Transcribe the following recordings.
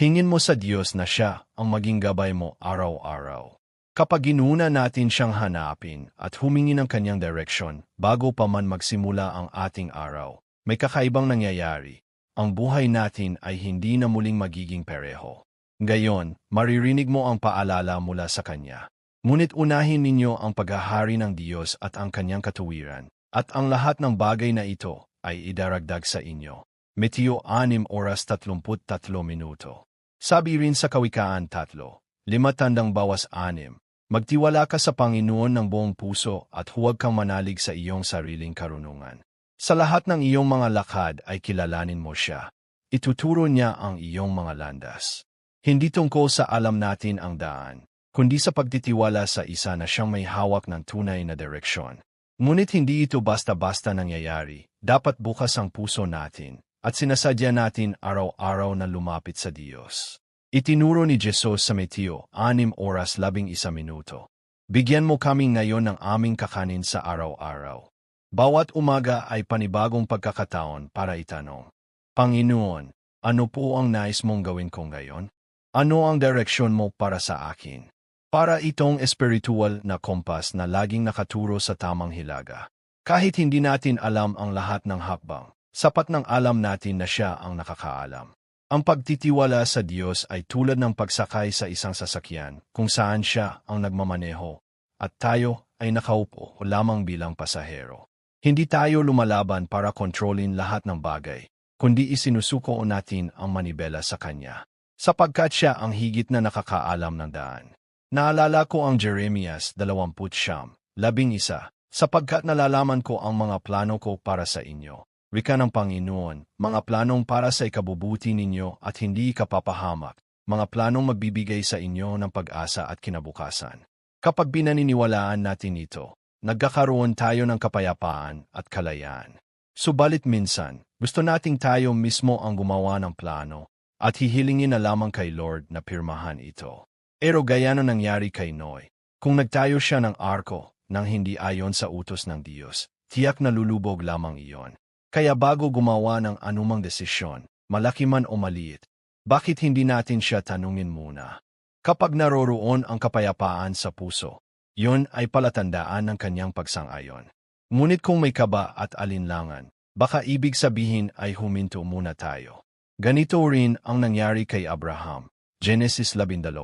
Hingin mo sa Diyos na siya ang maging gabay mo araw-araw. Kapag ginuna natin siyang hanapin at humingi ng kanyang direksyon bago pa man magsimula ang ating araw, may kakaibang nangyayari. Ang buhay natin ay hindi na muling magiging pareho. Gayon, maririnig mo ang paalala mula sa Kanya. Ngunit unahin ninyo ang paghahari ng Diyos at ang kanyang katuwiran, at ang lahat ng bagay na ito ay idaragdag sa inyo. Meteo 6 oras 33 minuto. Sabi rin sa Kawikaan 3, lima tandang bawas 6, magtiwala ka sa Panginoon ng buong puso at huwag kang manalig sa iyong sariling karunungan. Sa lahat ng iyong mga lakad ay kilalanin mo siya. Ituturo niya ang iyong mga landas. Hindi tungkol sa alam natin ang daan, kundi sa pagtitiwala sa isa na siyang may hawak ng tunay na direksyon. Ngunit hindi ito basta-basta nangyayari, dapat bukas ang puso natin, at sinasadya natin araw-araw na lumapit sa Diyos. Itinuro ni Jesus sa Meteo, 6 oras 11 minuto. Bigyan mo kami ngayon ng aming kakanin sa araw-araw. Bawat umaga ay panibagong pagkakataon para itanong, Panginoon, ano po ang nais mong gawin ko ngayon? Ano ang direksyon mo para sa akin? Para itong espiritual na kompas na laging nakaturo sa tamang hilaga. Kahit hindi natin alam ang lahat ng hakbang, sapat ng alam natin na siya ang nakakaalam. Ang pagtitiwala sa Diyos ay tulad ng pagsakay sa isang sasakyan kung saan siya ang nagmamaneho at tayo ay nakaupo lamang bilang pasahero. Hindi tayo lumalaban para kontrolin lahat ng bagay, kundi isinusuko natin ang manibela sa Kanya, sapagkat siya ang higit na nakakaalam ng daan. Naalala ko ang Jeremias 20 siyam, labing isa, sapagkat nalalaman ko ang mga plano ko para sa inyo. Wika ng Panginoon, mga planong para sa ikabubuti ninyo at hindi kapapahamak, mga planong magbibigay sa inyo ng pag-asa at kinabukasan. Kapag binaniniwalaan natin ito, nagkakaroon tayo ng kapayapaan at kalayaan. Subalit minsan, gusto nating tayo mismo ang gumawa ng plano at hihilingin na lamang kay Lord na pirmahan ito. Pero gaya na nangyari kay Noy, kung nagtayo siya ng arko nang hindi ayon sa utos ng Diyos, tiyak na lulubog lamang iyon. Kaya bago gumawa ng anumang desisyon, malaki man o maliit, bakit hindi natin siya tanungin muna? Kapag naroroon ang kapayapaan sa puso, yon ay palatandaan ng kanyang pagsang-ayon. Ngunit kung may kaba at alinlangan, baka ibig sabihin ay huminto muna tayo. Ganito rin ang nangyari kay Abraham, Genesis 12.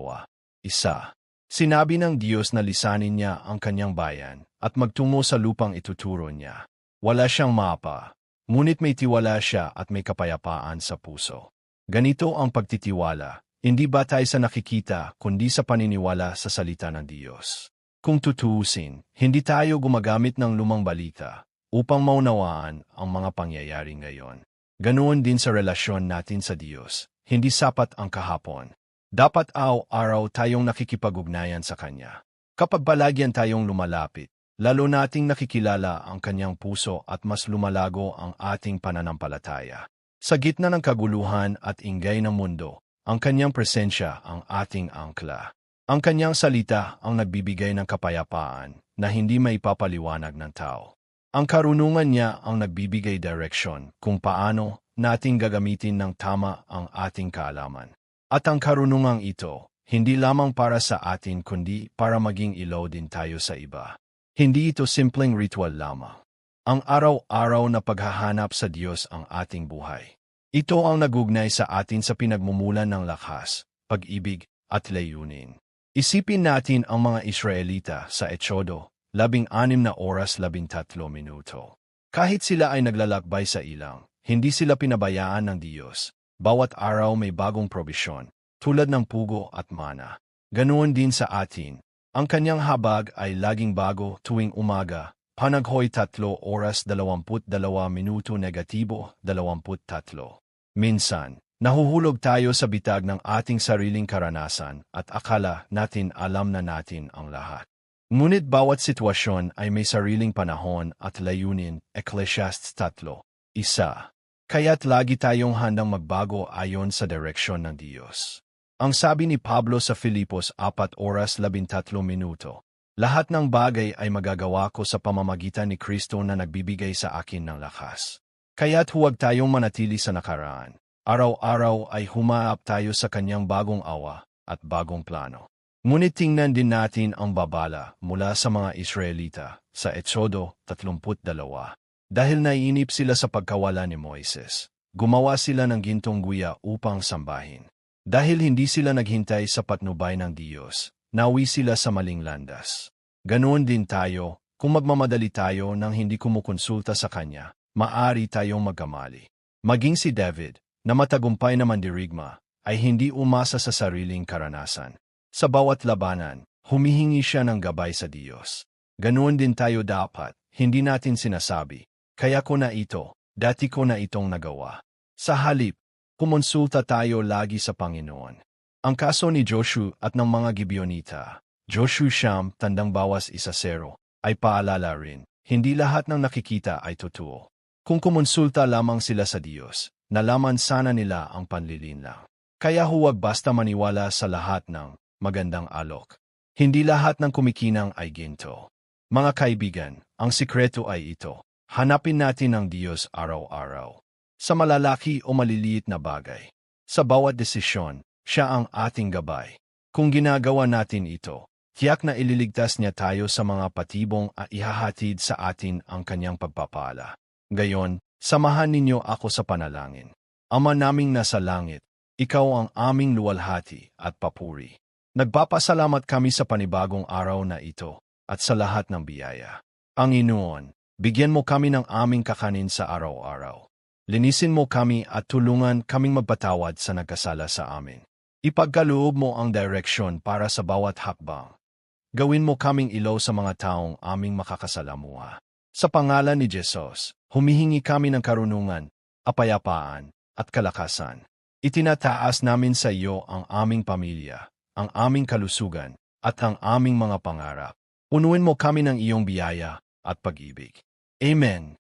Isa. Sinabi ng Diyos na lisanin niya ang kanyang bayan at magtungo sa lupang ituturo niya. Wala siyang mapa, ngunit may tiwala siya at may kapayapaan sa puso. Ganito ang pagtitiwala, hindi batay sa nakikita kundi sa paniniwala sa salita ng Diyos. Kung tutuusin, hindi tayo gumagamit ng lumang balita upang maunawaan ang mga pangyayari ngayon. Ganoon din sa relasyon natin sa Diyos, hindi sapat ang kahapon, dapat araw-araw tayong nakikipag-ugnayan sa Kanya. Kapag balagyan tayong lumalapit, lalo nating nakikilala ang Kanyang puso at mas lumalago ang ating pananampalataya. Sa gitna ng kaguluhan at ingay ng mundo, ang Kanyang presensya ang ating angkla. Ang Kanyang salita ang nagbibigay ng kapayapaan na hindi may papaliwanag ng tao. Ang karunungan niya ang nagbibigay direksyon kung paano nating gagamitin ng tama ang ating kaalaman. At ang karunungang ito, hindi lamang para sa atin kundi para maging ilaw din tayo sa iba. Hindi ito simpleng ritual lamang. Ang araw-araw na paghahanap sa Diyos ang ating buhay. Ito ang nagugnay sa atin sa pinagmumulan ng lakas, pag-ibig at layunin. Isipin natin ang mga Israelita sa Echodo, labing anim na oras labing tatlo minuto. Kahit sila ay naglalakbay sa ilang, hindi sila pinabayaan ng Diyos, bawat araw may bagong probisyon, tulad ng pugo at mana. Ganoon din sa atin. Ang kanyang habag ay laging bago tuwing umaga, panaghoy tatlo oras 22 minuto negatibo 23. Minsan, nahuhulog tayo sa bitag ng ating sariling karanasan at akala natin alam na natin ang lahat. Ngunit bawat sitwasyon ay may sariling panahon at layunin, Ecclesiastes 3, isa. Kaya't lagi tayong handang magbago ayon sa direksyon ng Diyos. Ang sabi ni Pablo sa Filipos 4 oras 13 minuto, Lahat ng bagay ay magagawa ko sa pamamagitan ni Kristo na nagbibigay sa akin ng lakas. Kaya't huwag tayong manatili sa nakaraan. Araw-araw ay humaap tayo sa kanyang bagong awa at bagong plano. Ngunit tingnan din natin ang babala mula sa mga Israelita sa Etsodo 32. Dahil naiinip sila sa pagkawala ni Moises, gumawa sila ng gintong guya upang sambahin. Dahil hindi sila naghintay sa patnubay ng Diyos, nawi sila sa maling landas. Ganoon din tayo, kung magmamadali tayo nang hindi kumukonsulta sa Kanya, maari tayong magkamali. Maging si David, na matagumpay na mandirigma, ay hindi umasa sa sariling karanasan. Sa bawat labanan, humihingi siya ng gabay sa Diyos. Ganoon din tayo dapat, hindi natin sinasabi, kaya ko na ito, dati ko na itong nagawa. Sa halip, kumonsulta tayo lagi sa Panginoon. Ang kaso ni Joshua at ng mga Gibeonita, Joshua Sham, tandang bawas isa zero, ay paalala rin, hindi lahat ng nakikita ay totoo. Kung kumonsulta lamang sila sa Diyos, nalaman sana nila ang panlilinlang. Kaya huwag basta maniwala sa lahat ng magandang alok. Hindi lahat ng kumikinang ay ginto. Mga kaibigan, ang sikreto ay ito. Hanapin natin ang Diyos araw-araw. Sa malalaki o maliliit na bagay. Sa bawat desisyon, siya ang ating gabay. Kung ginagawa natin ito, tiyak na ililigtas niya tayo sa mga patibong at ihahatid sa atin ang kanyang pagpapala. Gayon, samahan ninyo ako sa panalangin. Ama naming nasa langit, ikaw ang aming luwalhati at papuri. Nagpapasalamat kami sa panibagong araw na ito at sa lahat ng biyaya. Ang Inoon, bigyan mo kami ng aming kakanin sa araw-araw. Linisin mo kami at tulungan kaming magpatawad sa nagkasala sa amin. Ipagkaloob mo ang direksyon para sa bawat hakbang. Gawin mo kaming ilaw sa mga taong aming makakasalamuha. Sa pangalan ni Jesus, humihingi kami ng karunungan, apayapaan, at kalakasan. Itinataas namin sa iyo ang aming pamilya, ang aming kalusugan, at ang aming mga pangarap. Punuin mo kami ng iyong biyaya at pag-ibig. Amen.